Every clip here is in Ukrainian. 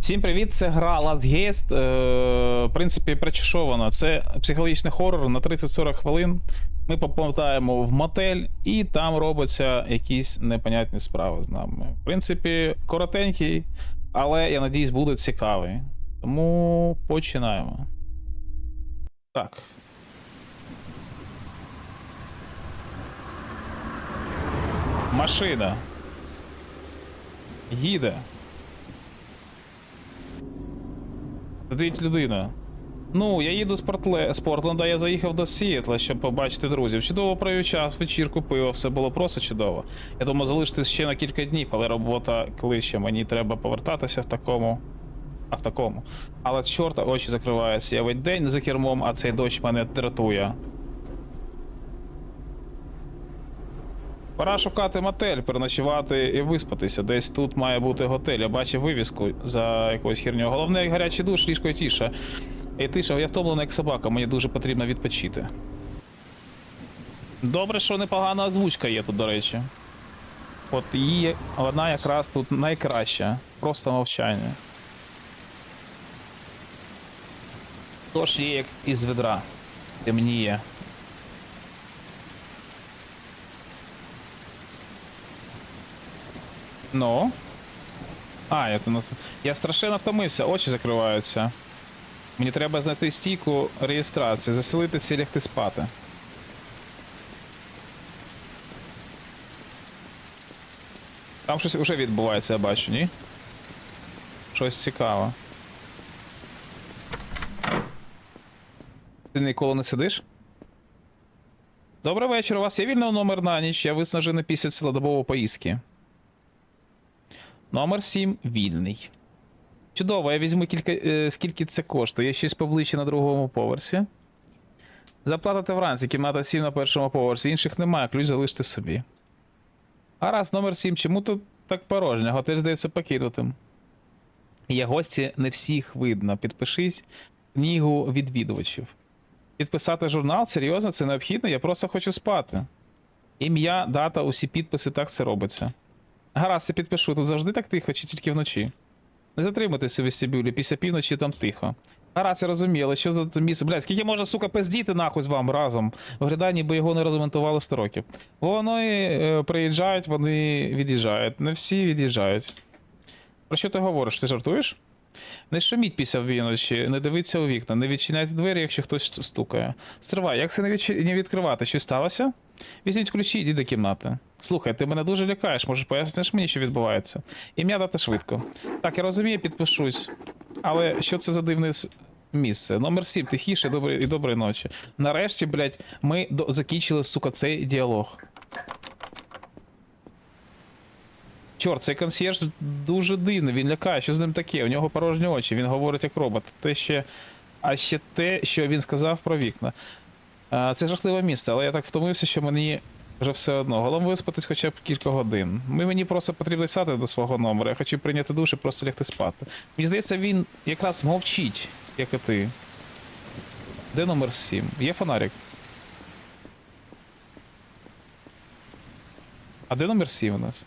Всім привіт, це гра Last Guest. Е, в принципі, причешована. Це психологічний хорор на 30-40 хвилин. Ми поповтаємо в мотель, і там робляться якісь непонятні справи з нами. В принципі, коротенький, але я надіюсь, буде цікавий. Тому починаємо. Так. Машина. Їде. Сидить людина. Ну, я їду з, Портле... з Портленда, я заїхав до Сіетла, щоб побачити друзів. Чудово провів час, вечірку пиво, все було просто чудово. Я думаю, залишитись ще на кілька днів, але робота кличе. Мені треба повертатися в такому. А в такому. Але чорта очі закриваються. Я весь день за кермом, а цей дощ мене дратує. Пора шукати мотель, переночувати і виспатися. Десь тут має бути готель. Я бачив вивіску за якоюсь херню. Головне гарячий душ, ліжко і тіша. І тиша, я втомлений як собака, мені дуже потрібно відпочити. Добре, що непогана озвучка є тут, до речі. От її вона якраз тут найкраща. Просто мовчання. Тож є як із ведра. Темніє. Ну. А, я то нас. Я страшенно втомився, очі закриваються. Мені треба знайти стійку реєстрації, заселитися і лягти спати. Там щось вже відбувається, я бачу, ні? Щось цікаве. Ти ніколи не сидиш? Добрий вечір, у вас є вільний номер на ніч, я виснажений після цілодобової поїздки. Номер 7 вільний. Чудово, я візьму кілька. Е, скільки це коштує. Є щось поближче на другому поверсі. Заплатите вранці, кімната 7 на першому поверсі. Інших немає, ключ залиште собі. А раз, номер 7, чому тут так порожньо? Готель здається покинутим. Є гості, не всіх видно. Підпишись книгу відвідувачів. Підписати журнал? Серйозно, це необхідно? Я просто хочу спати. Ім'я, дата, усі підписи, так це робиться. Гаразд, я підпишу, тут завжди так тихо, чи тільки вночі. Не затримуйтесь у вестибюлі, після півночі там тихо. Гаразд, я розумію, але що за місце? Блядь, скільки можна, сука, пиздіти нахуй з вам разом? Виглядає, ніби його не розмонтували 100 років. Вони е, приїжджають, вони від'їжджають. Не всі від'їжджають. Про що ти говориш? Ти жартуєш? Не шуміть після віночі, не дивіться у вікна, не відчиняйте двері, якщо хтось стукає. Стривай, як це не, відчи... не відкривати? Що сталося? Візьміть ключі, йди до кімнати. Слухай, ти мене дуже лякаєш, може поясниш мені, що відбувається? Ім'я дати швидко. Так, я розумію, підпишусь. Але що це за дивне місце? Номер 7, тихіше добрий, і доброї ночі. Нарешті, блядь, ми до... закінчили, сука, цей діалог. Чорт, цей консьєрж дуже дивний, він лякає, що з ним таке? У нього порожні очі, він говорить як робот. Те ще... А ще те, що він сказав про вікна. А, Це жахливе місце, але я так втомився, що мені вже все одно. Головне виспатись хоча б кілька годин. Ми мені просто потрібно сяти до свого номера. Я хочу прийняти душ і просто лягти спати. Мені здається, він якраз мовчить, як і ти. Де номер 7? Є фонарик? А де номер 7 у нас?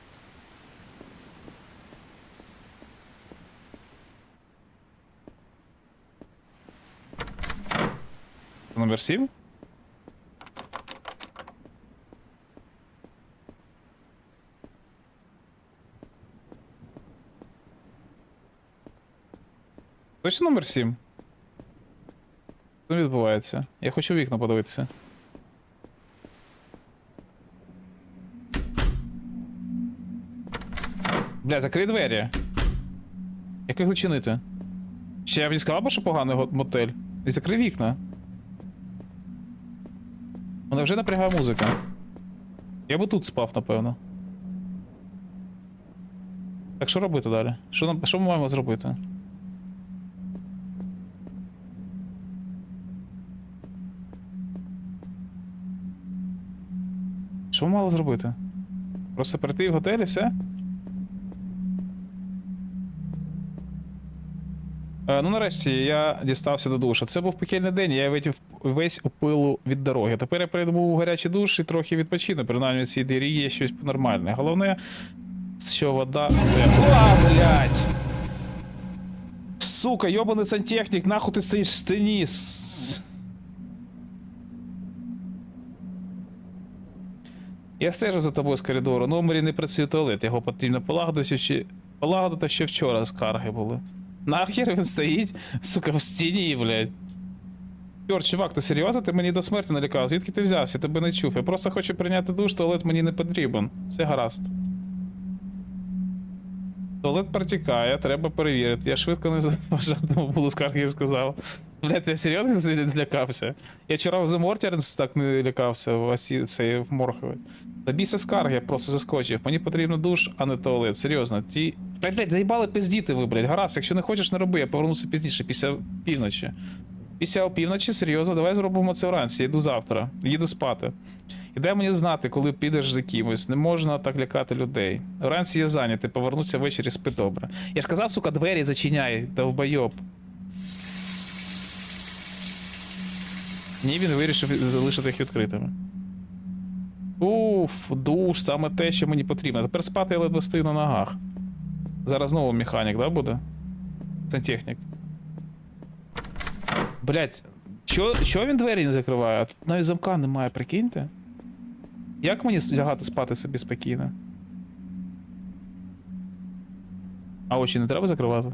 Номер 7? Точно номер 7? Що відбувається? Я хочу вікна подивитися. Бля, закрий двері. Як їх зачинити? Ще я б не сказав, що поганий мотель. І закрий вікна. Мене вже напрягає музика. Я би тут спав, напевно. Так що робити далі? Що, нам, що ми маємо зробити? Що ми мали зробити? Просто прийти в готель і все? Е, ну, нарешті я дістався до душа. Це був пекельний день, я витів весь у від дороги. Тепер я прийду у гарячий душ і трохи відпочину. Принаймні в цій дірі є щось нормальне. Головне, що вода тепла, блядь. Сука, йобаний сантехнік, нахуй ти стоїш в стіні. Я стежу за тобою з коридору. В номері не працює туалет, його потрібно полагодити, ще... полагодити ще вчора скарги були. Нахер він стоїть, сука, в стіні, блядь. Чорт, чувак, ти серйозно? Ти мені до смерті налякав. Звідки ти взявся? Тебе не чув. Я просто хочу прийняти душ, туалет мені не потрібен. Все гаразд. Туалет протікає, треба перевірити. Я швидко не заважатиму буду скарги, ж сказав. Блядь, я серйозно злякався? Я вчора в The Mortierns так не лякався в осі цей в Морхові. Та скарги, я просто заскочив. Мені потрібен душ, а не туалет. Серйозно. Ті. Блядь, блядь, заїбали пиздіти ви, блядь. Гаразд, якщо не хочеш, не роби, я повернуся пізніше, після півночі. Після опівночі, серйозно, давай зробимо це вранці. Я йду завтра. Їду спати. І дай мені знати, коли підеш за кимось. Не можна так лякати людей. Вранці я зайнятий, повернуся ввечері, спи добре. Я ж казав, сука, двері зачиняй, довбойоб. Ні, він вирішив залишити їх відкритими. Уф, душ, саме те, що мені потрібно. Тепер спати я ледве стою на ногах. Зараз знову механік, да, буде? Сантехнік. Блять, чо, чо він двері не закриває? Тут навіть замка немає, прикиньте. Як мені лягати спати собі спокійно? А очі не треба закривати?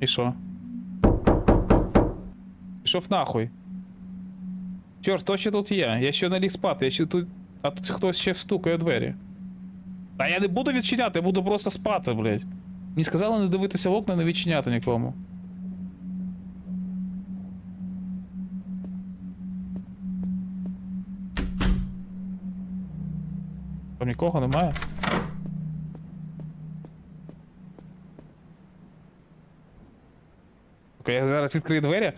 І що? Пішов нахуй. Чорт, хто ще тут є? Я ще не ліг спати, я ще тут. А тут хтось ще стукає двері. Та я не буду відчиняти, я буду просто спати, блядь. Мені сказали не дивитися в окна, не відчиняти нікому. Там нікого немає. Окей, я зараз відкрию двері,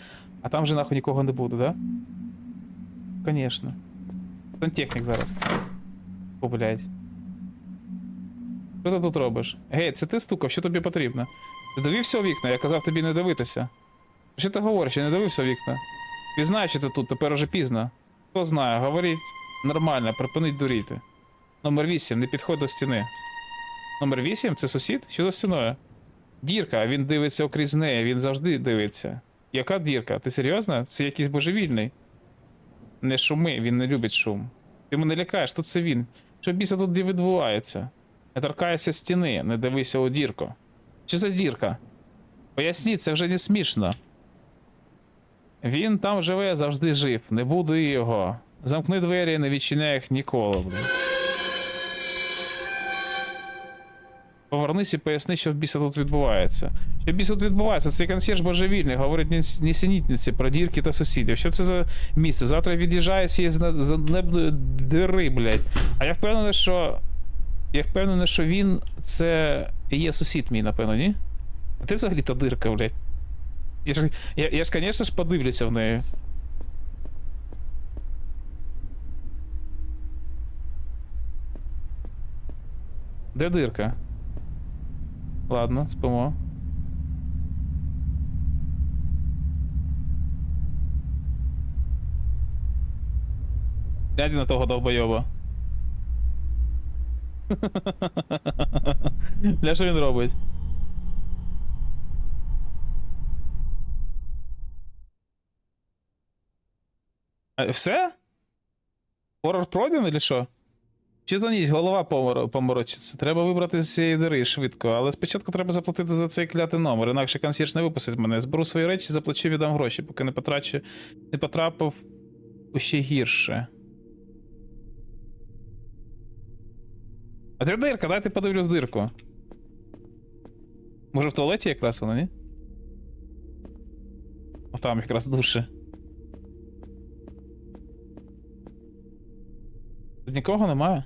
а там вже нахуй нікого не буде, да? Конечно. Сантехнік зараз. О, блядь. Що ти тут робиш? Гей, це ти стукав, що тобі потрібно? Ти дивився у вікна? Я казав тобі не дивитися. Що ти говориш? Я не дивився у вікна. Знаєш, що ти тут, тепер уже пізно. Хто знає, говоріть нормально, припинить дуріти. Номер 8, не підходь до стіни. Номер 8 це сусід? Що за стіною? Дірка, він дивиться окрізь неї, він завжди дивиться. Яка дірка? Ти серйозно? Це якийсь божевільний. Не шуми, він не любить шум. Ти мене лякаєш, тут це він. Що біса тут відбувається? Не торкайся стіни, не дивися у дірку. Що за дірка? Поясніть, це вже не смішно. Він там живе, завжди жив. Не буди його. Замкни двері, не відчиняй їх ніколи, блін. Повернись і поясни, що в біса тут відбувається. Що в біса тут відбувається? Цей консьєрж божевільний, говорить ніс- нісенітниці про дірки та сусідів. Що це за місце? Завтра від'їжджає з зна- дири, блядь. А я впевнений, що. Я впевнений, що він це і є сусід мій, напевно, ні? А ти взагалі та дирка, блядь. Я ж, я, я ж, звісно ж, подивлюся в неї. Де дирка? Ладно, спимо. Глянь на того довбойоба. Для що він робить? А, все? Хорор пройдений чи що? Чи за ніч голова помор- поморочиться? Треба вибрати з цієї дири швидко, але спочатку треба заплатити за цей клятий номер, інакше консьєрж не випустить мене. Зберу свої речі, заплачу, віддам гроші, поки не потрачу, не потрапив ще гірше. А де дирка? Дайте подивлюсь дирку. Може в туалеті якраз вона, ні? О, там якраз душе. Тут нікого немає.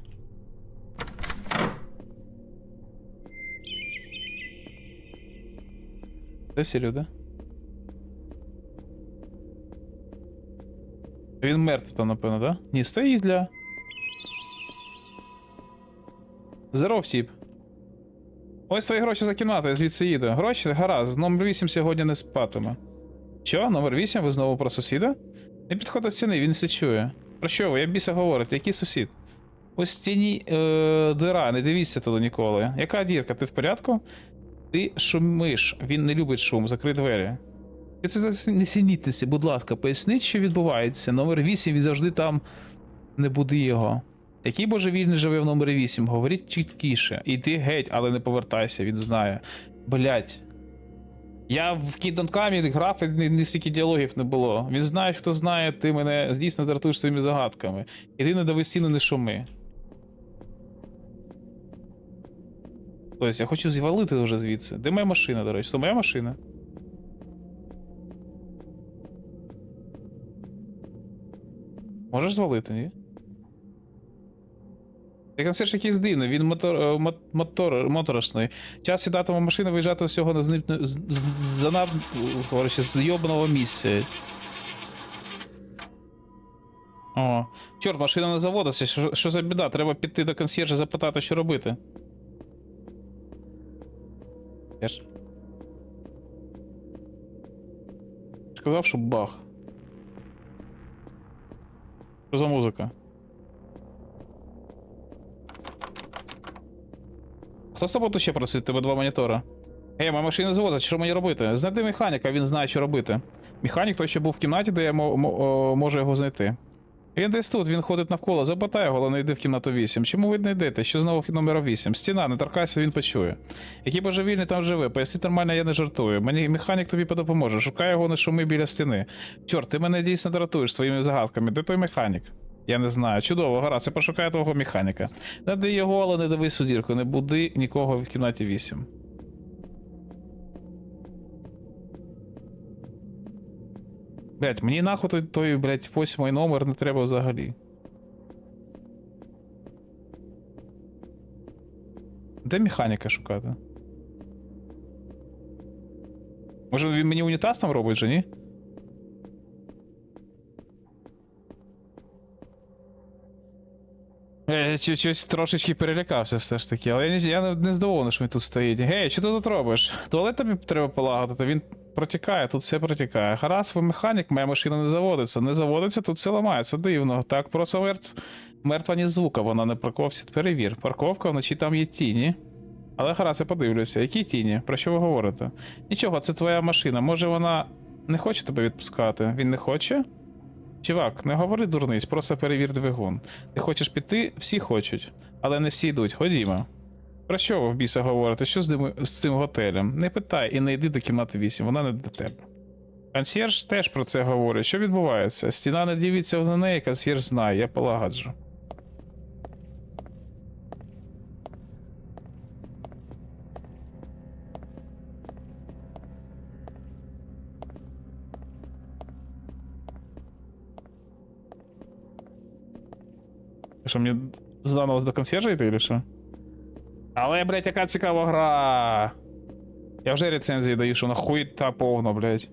Де всі люди? Він мертвий там, напевно, да? Ні, стоїть для. Здоров, тіп. Ось твої гроші за кімнату, я звідси їду. Гроші, гаразд, номер 8 сьогодні не спатиме. Що, номер 8? Ви знову про сусіда? Не підходить стіни, він все чує. Про що ви? Я біса говорить, який сусід? У стіні е, дира, не дивіться туди ніколи. Яка дірка? Ти в порядку? Ти шумиш, він не любить шум, закрий двері. Це за несенітниці, будь ласка, поясніть, що відбувається. Номер 8, він завжди там не буди його. Який божевільний живе в номері 8? Говоріть чіткіше. Іди геть, але не повертайся, він знає. Блять. Я в Come грав, і ні, ні стільки діалогів не було. Він знає, хто знає, ти мене дійсно дратуєш своїми загадками. Іди не дави стіну, не шуми. Тобто, я хочу звалити вже звідси. Де моя машина, до речі? Це моя машина. Можеш звалити, ні? Цей концерт якийсь дивний, він мотор, е, мот- мотор, моторошний. Час сідати в машину, виїжджати з цього з, з, з, занад, коротше, з йобаного місця. О, чорт, машина не заводиться. Що, що за біда? Треба піти до консьєржа запитати, що робити. Я ж. Сказав, що бах. Що за музика? Хто з тобою тут ще працює? Тебе два монітора. Ей, моя машина заводить, що мені робити? Знайди механіка, він знає, що робити. Механік той, що був в кімнаті, де я мо- мо- можу його знайти. Він десь тут, він ходить навколо, запитай його, не йди в кімнату 8. Чому ви не йдете? Що знову в номер 8? Стіна, не торкайся, він почує. Який божевільний там живе, поясни нормально, я не жартую. Мені механік тобі допоможе. Шукай його, не шуми біля стіни. Чорт, ти мене дійсно дратуєш своїми загадками. Де той механік? Я не знаю. Чудово, гаразд, я пошукаю твого механіка. Нади його, але не дивись у дірку, не буди нікого в кімнаті 8. Блять, мені нахуй той, той блять, восьмий номер не треба взагалі. Де механіка шукати? Може він мені унітаз там робить же, ні? Я чо- щось трошечки перелякався все ж таки, але я, не- я не- не здивований, що він тут стоїть. Гей, що ти тут робиш? Туалет тобі треба полагодити, він протікає, тут все протікає. Гаразд, ви механік, моя машина не заводиться. Не заводиться, тут все ламається. Дивно. Так, просто мертв... мертва ні звука, вона на парковці. Перевір. Парковка вночі там є тіні. Але гаразд, я подивлюся, які тіні? Про що ви говорите? Нічого, це твоя машина. Може вона не хоче тебе відпускати? Він не хоче? Чувак, не говори дурниць, просто перевір двигун. Ти хочеш піти, всі хочуть, але не всі йдуть. Ходімо. Про що ви в біса говорите? Що з, дим, з цим готелем? Не питай і не йди до кімнати 8, вона не до тебе. Консьєрж теж про це говорить. Що відбувається? Стіна не дивиться на неї, консьєрж знає, я полагоджу. Що мені заново до консьержа йти, чи що? Але, блядь, яка цікава гра. Я вже рецензії даю, що нахуй та повно, блядь.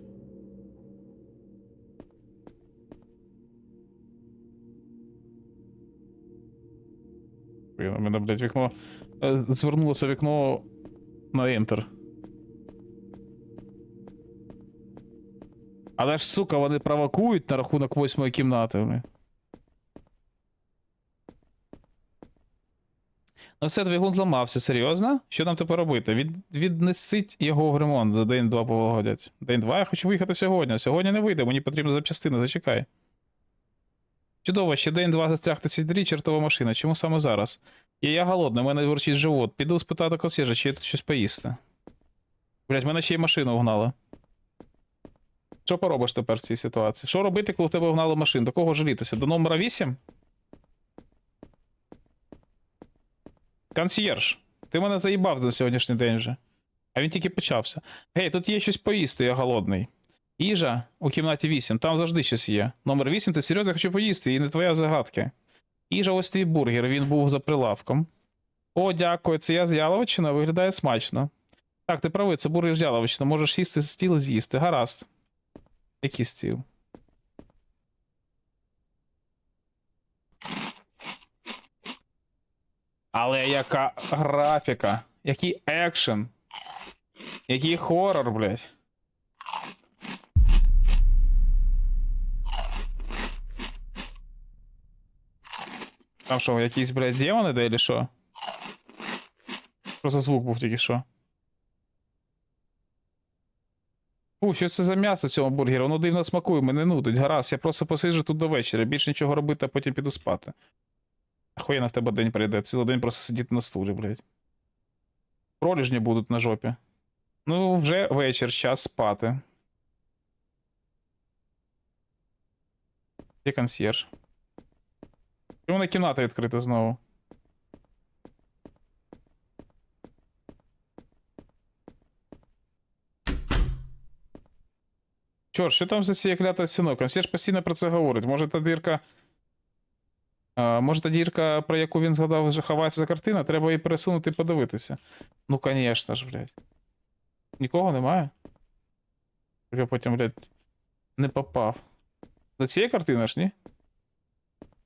У мене, блядь, вікно. е, Звернулося вікно на Enter. Але ж, сука, вони провокують на рахунок восьмої кімнати. Ну все, двигун зламався, серйозно? Що нам тепер робити? Від, віднесіть його в ремонт за день-два полагодять. День-два я хочу виїхати сьогодні. Сьогодні не вийде, мені потрібна запчастина, зачекай. Чудово, ще день-два застрягти цій дрі, чертова машина. Чому саме зараз? І я голодний, у мене ворчить живот. Піду спитати консьержа, чи є тут щось поїсти. Блять, мене ще й машину угнали. Що поробиш тепер в цій ситуації? Що робити, коли в тебе угнали машину? До кого жалітися? До номера 8? Консьєрж, ти мене заїбав на сьогоднішній день вже. А він тільки почався. Гей, тут є щось поїсти, я голодний. Їжа у кімнаті 8, там завжди щось є. Номер 8, ти серйозно хочу поїсти, і не твоя загадка. Їжа ось твій бургер, він був за прилавком. О, дякую, це я з Яловичина, виглядає смачно. Так, ти правий, це бургер з Яловичина, можеш сісти з стіл з'їсти. Гаразд. Який стіл? Але яка графіка, який екшен, який хорор, блядь. Там що, якісь, блядь, демони, де, или що? За звук був тільки що? Фу, що це за м'ясо в цьому бургері? Воно дивно смакує, мене нудить. Гаразд, я просто посиджу тут до вечора, більше нічого робити, а потім піду спати. Охуєнно в тебе день прийде, цілий день просто сидіти на стулі, блядь. Проліжні будуть на жопі. Ну, вже вечір, час спати. Де консьєрж? Чому на кімната відкрита знову? Чорт, що там за цією клятою стіною? Консьєрж постійно про це говорить. Може та дірка. А, може та дірка, про яку він згадав, вже ховається за картина, треба її пересунути і подивитися. Ну, звісно ж, блядь. Нікого немає? Я потім, блядь, не попав. За цієї картини ж, ні?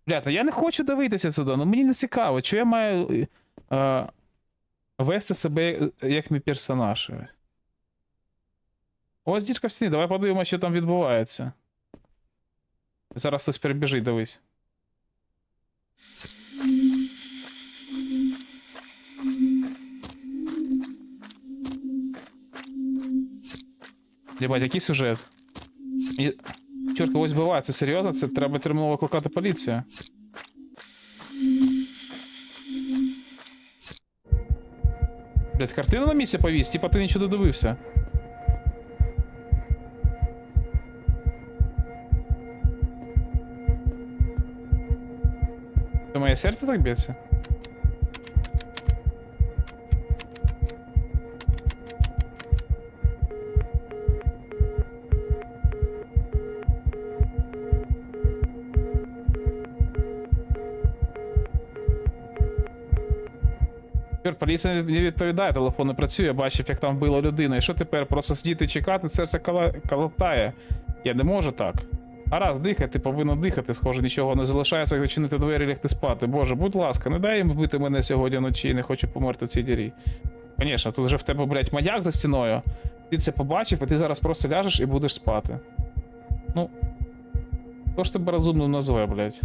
Бля, та я не хочу дивитися сюди, ну мені не цікаво, що я маю е, вести себе е, як мій персонаж. Ось діжка в стіні, давай подивимося, що там відбувається. Зараз хтось перебіжить, дивись. Єбать, який сюжет? І... Чорт, когось вбиває, це серйозно? Це треба терміново викликати поліцію. Блять, картину на місці повісь, типа ти нічого не дивився. Це моє серце так? Чорт, поліція не відповідає, телефон не працює, бачив, як там вбило людину. І що тепер? Просто сидіти і чекати, серце кала- калатає. Я не можу так. Гаразд, дихати, повинно дихати, схоже, нічого не залишається, як зачинити двері лягти спати. Боже, будь ласка, не дай їм вбити мене сьогодні вночі, не хочу померти в цій дірі. Звісно, тут вже в тебе, блядь, маяк за стіною. Ти це побачив, і ти зараз просто ляжеш і будеш спати. Ну. Хто ж тебе розумно назве, блядь?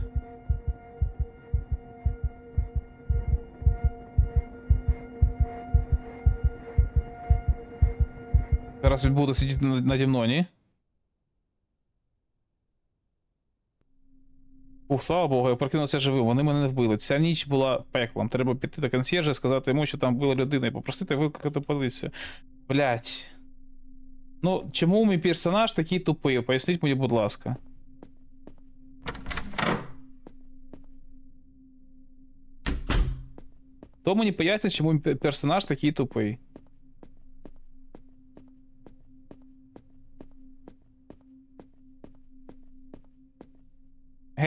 Зараз він буде сидіти на- наді мною, ні? Ух, слава Богу, я прокинувся живим, вони мене не вбили. Ця ніч була пеклом. Треба піти до консьєржа, сказати йому, що там вбила людина, і попросити викликати поліцію. Блять. Ну, чому мій персонаж такий тупий? Поясніть мені, будь ласка. Хто мені пояснить, чому мій персонаж такий тупий?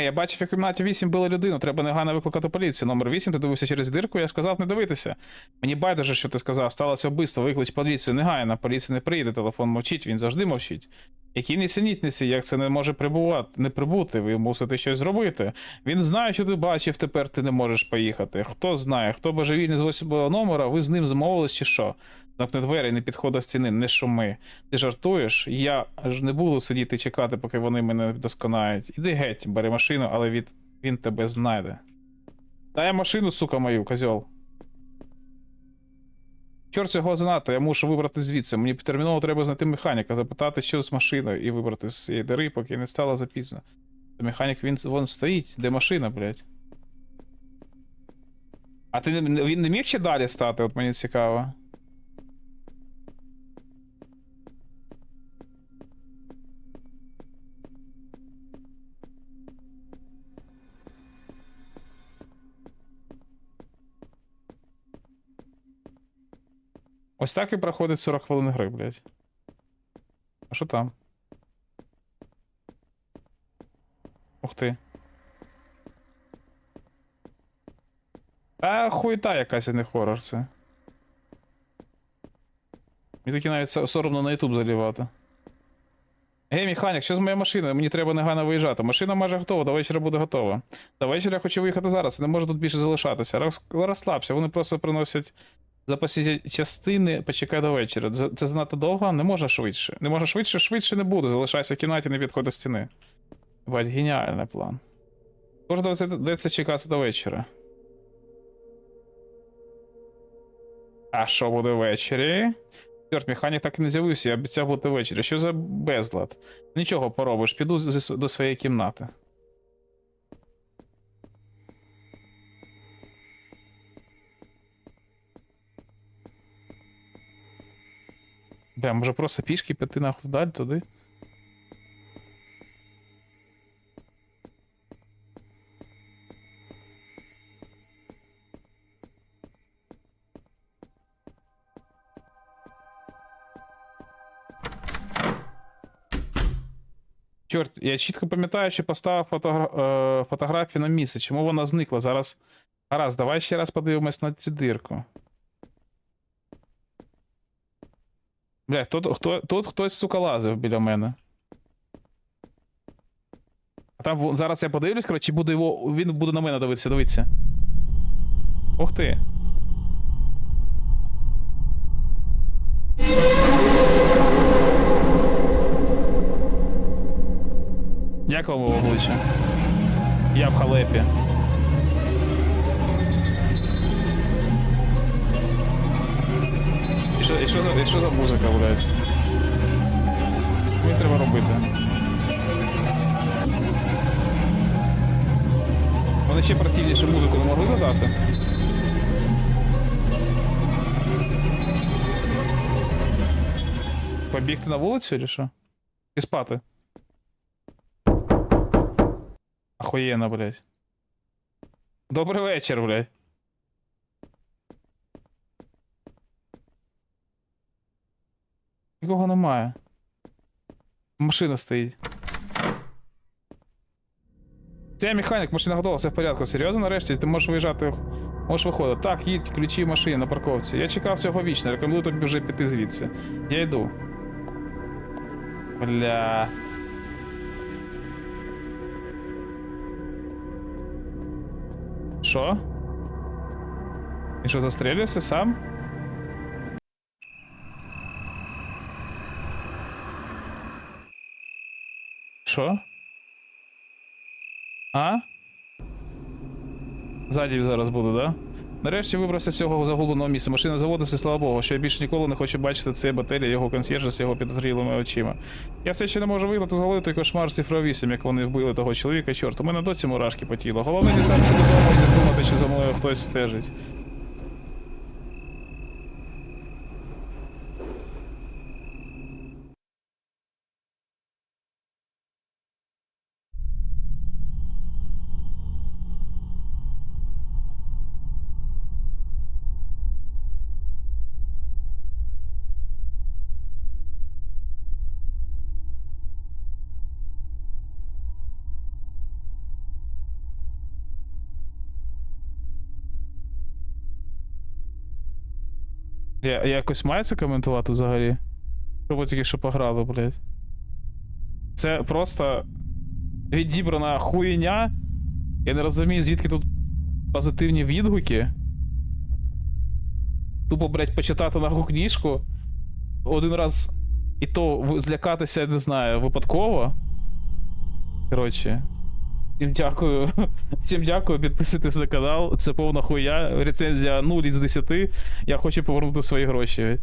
Я бачив, як в кімнаті 8 била людину, треба негайно викликати поліцію. Номер 8, ти дивився через дирку, я сказав не дивитися. Мені байдуже, що ти сказав, сталося вбивство, виклич поліцію негайно, поліція не прийде, телефон мовчить, він завжди мовчить. Які нісенітниці, як це не може прибувати, не прибути, ви мусите щось зробити. Він знає, що ти бачив, тепер ти не можеш поїхати. Хто знає, хто божевільний з 8 номера, ви з ним замовились чи що? Замкни двері, не підходь до стіни, не шуми. Ти жартуєш? Я ж не буду сидіти чекати, поки вони мене досконають. Іди геть, бери машину, але від... він тебе знайде. Дай машину, сука, мою, козьол. Чорт цього занадто, я мушу вибрати звідси. Мені терміново треба знайти механіка, запитати, що з машиною, і вибрати з цієї дiri, поки не стало запізно. Та Механік він вон стоїть, де машина, блядь. А ти він не міг ще далі стати, от мені цікаво. Ось так і проходить 40 хвилин гри, блядь. А що там? Ух ти. А хуйта якась, а не хорор це. Мені таки навіть соромно на YouTube залівати. Гей, механік, що з моєю машиною? Мені треба негайно виїжджати. Машина майже готова, до вечора буде готова. До вечора я хочу виїхати зараз, не можу тут більше залишатися. Роз- Розслабся, вони просто приносять запасні частини, почекай до вечора. Це, занадто довго, не можна швидше. Не можна швидше, швидше не буде. Залишайся в кімнаті, не відходь до стіни. Бать, геніальний план. Тож доведеться чекати до вечора. А що буде ввечері? Чорт, механік так і не з'явився, я обіцяв бути ввечері. Що за безлад? Нічого поробиш, піду до своєї кімнати. Бля, може просто пішки піти нахуй вдаль туди? Чорт, я чітко пам'ятаю, що поставив фотогра... е, фотографію на місце. Чому вона зникла? Зараз. Гаразд, давай ще раз подивимось на цю дирку. Бля, тут, хто, тут хтось, сука, лазив біля мене. А там зараз я подивлюсь, коротше, буде його. Він буде на мене дивитися, дивіться. Ух ти. Як вам обличчя? Я в халепі. Що, за, що за музика, блядь? Мені треба робити. Вони ще противніше музику не могли додати? Побігти на вулицю чи що? І спати. Охуєнно, блядь. Добрий вечір, блядь. Нікого немає. Машина стоїть. Це механік, машина готова, все в порядку. Серйозно, нарешті, ти можеш виїжджати. Можеш виходити. Так, їдь, ключі машини на парковці. Я чекав цього вічно, рекомендую тобі вже піти звідси. Я йду. Бля. Що? Він що, застрелявся сам? Що? А? Ззаді зараз буду, да? Нарешті вибрався з цього загубленого місця. Машина заводиться, слава Богу, що я більше ніколи не хочу бачити цей бателі, його консьєржа з його підозрілими очима. Я все ще не можу вигнати з голови той кошмар цифра 8, як вони вбили того чоловіка, чорт, у мене доці мурашки по тілу. Головне дістатися додому і не думати, що за мною хтось стежить. Я, якось це коментувати взагалі? Що тільки що пограли, блядь. Це просто відібрана хуйня. Я не розумію, звідки тут позитивні відгуки. Тупо, блядь, почитати нахуй книжку. Один раз і то злякатися, я не знаю, випадково. Коротше. Всім дякую. Всім дякую, підписуйтесь на канал. Це повна хуя. Рецензія 0 із 10. Я хочу повернути свої гроші.